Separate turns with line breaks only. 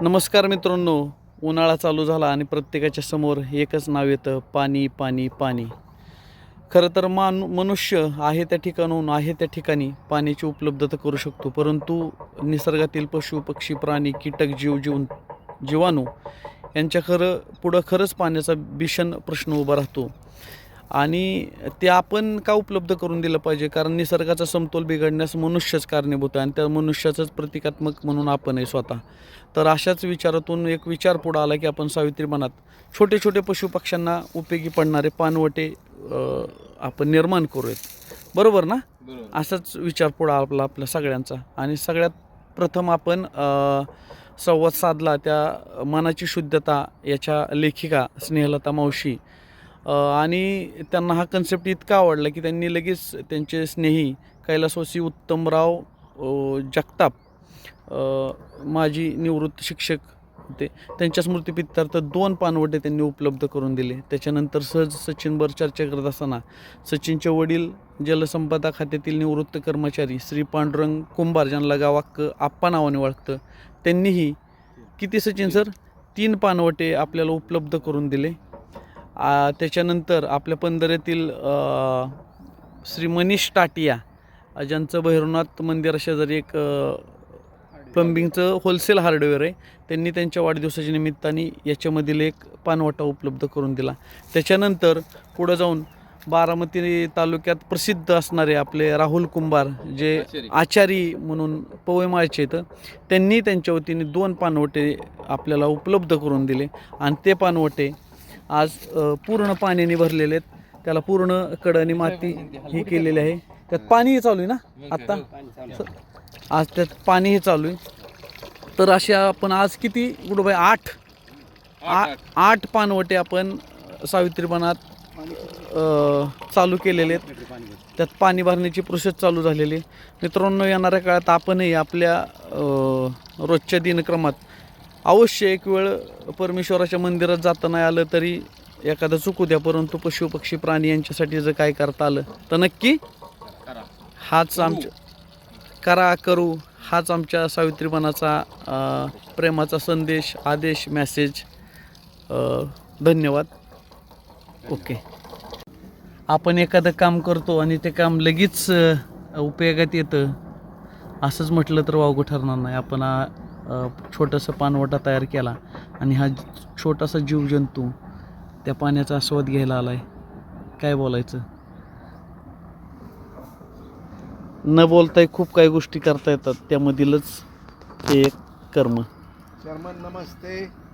नमस्कार मित्रांनो उन्हाळा चालू झाला आणि प्रत्येकाच्या समोर एकच नाव येतं पाणी पाणी पाणी. खरं तर मान मनुष्य आहे त्या ठिकाणाहून आहे त्या ठिकाणी पाण्याची उपलब्धता करू शकतो. परंतु निसर्गातील पशु पक्षी प्राणी कीटक जीव जीवन जीवाणू यांच्या खरं पुढं खरंच पाण्याचा भीषण प्रश्न उभा राहतो. आणि ते आपण का उपलब्ध करून दिलं पाहिजे? कारण निसर्गाचा समतोल बिघडण्यास मनुष्यच कारणीभूत आहे आणि त्या मनुष्याचंच प्रतिकात्मक म्हणून आपण आहे स्वतः. तर अशाच विचारातून एक विचार पुढं आला की आपण सावित्री बनात छोटे छोटे पशुपक्ष्यांना उपयोगी पडणारे पानवटे आपण निर्माण करूयात. बरोबर ना? असाच विचार पुढं आपला आपल्या सगळ्यांचा. आणि सगळ्यात प्रथम आपण संवाद साधला त्या मनाची शुद्धता याच्या लेखिका स्नेहलता मावशी. आणि त्यांना हा कन्सेप्ट इतका आवडला की त्यांनी लगेच त्यांचे स्नेही कैलासवासी उत्तमराव जगताप माजी निवृत्त शिक्षक होते. त्यांच्या स्मृतिपित्तार्थ दोन पानवटे त्यांनी उपलब्ध करून दिले. त्याच्यानंतर सहज सचिनवर चर्चा करत असताना सचिनचे वडील जलसंपदा खात्यातील निवृत्त कर्मचारी श्री पांडुरंग कुंभार ज्यांना गावाक आप्पा नावाने ओळखतं त्यांनीही किती सचिन सर? तीन पानवटे आपल्याला उपलब्ध करून दिले. त्याच्यानंतर आपल्या पंधरेतील अ, श्री मनीष टाटिया ज्यांचं भैरवनाथ मंदिरा शेजारी एक प्लंबिंगचं होलसेल हार्डवेअर आहे त्यांनी त्यांच्या वाढदिवसाच्या निमित्ताने याच्यामधील एक पानवटा उपलब्ध करून दिला त्याच्यानंतर पुढं जाऊन बारामती तालुक्यात प्रसिद्ध असणारे आपले राहुल कुंभार जे
आचारी.
म्हणून पवईमाळचे आहेत त्यांनी त्यांच्या वतीने दोन पानवटे आपल्याला उपलब्ध करून दिले आणि ते पानवटे आज पूर्ण पाण्याने भरलेले आहेत. त्याला पूर्ण कडणी माती ही केलेली आहे. त्यात पाणीही चालू आहे ना? आत्ता आज त्यात पाणीही चालू आहे. तर अशा आपण आज किती? गुडबाई आठ? आ- आठ पानवटे आपण सावित्रीपणात चालू केलेले आहेत. त्यात पाणी भरण्याची प्रोसेस चालू झालेली आहे. मित्रांनो येणाऱ्या काळात आपणही आपल्या रोजच्या दिनक्रमात अवश्य एक वेळ परमेश्वराच्या मंदिरात जाता नाही आलं तरी एखादं चुकू द्या परंतु पशु पक्षी प्राणी यांच्यासाठी जर काय करता आलं तर नक्की हाच आमच्या करा करू. हाच आमच्या सावित्रीपणाचा प्रेमाचा संदेश आदेश मॅसेज धन्यवाद. ओके. आपण एखादं काम करतो आणि ते काम लगेच उपयोगात येतं असंच म्हटलं तर वावगं ठरणार नाही. आपण छोटंसं पानवटा तयार केला आणि हा छोटासा जीवजंतू त्या पाण्याचा आस्वाद घ्यायला आला आहे काय बोलायचं? न बोलताही खूप काही गोष्टी करता येतात त्यामधीलच हे एक कर्म.
शर्मन नमस्ते.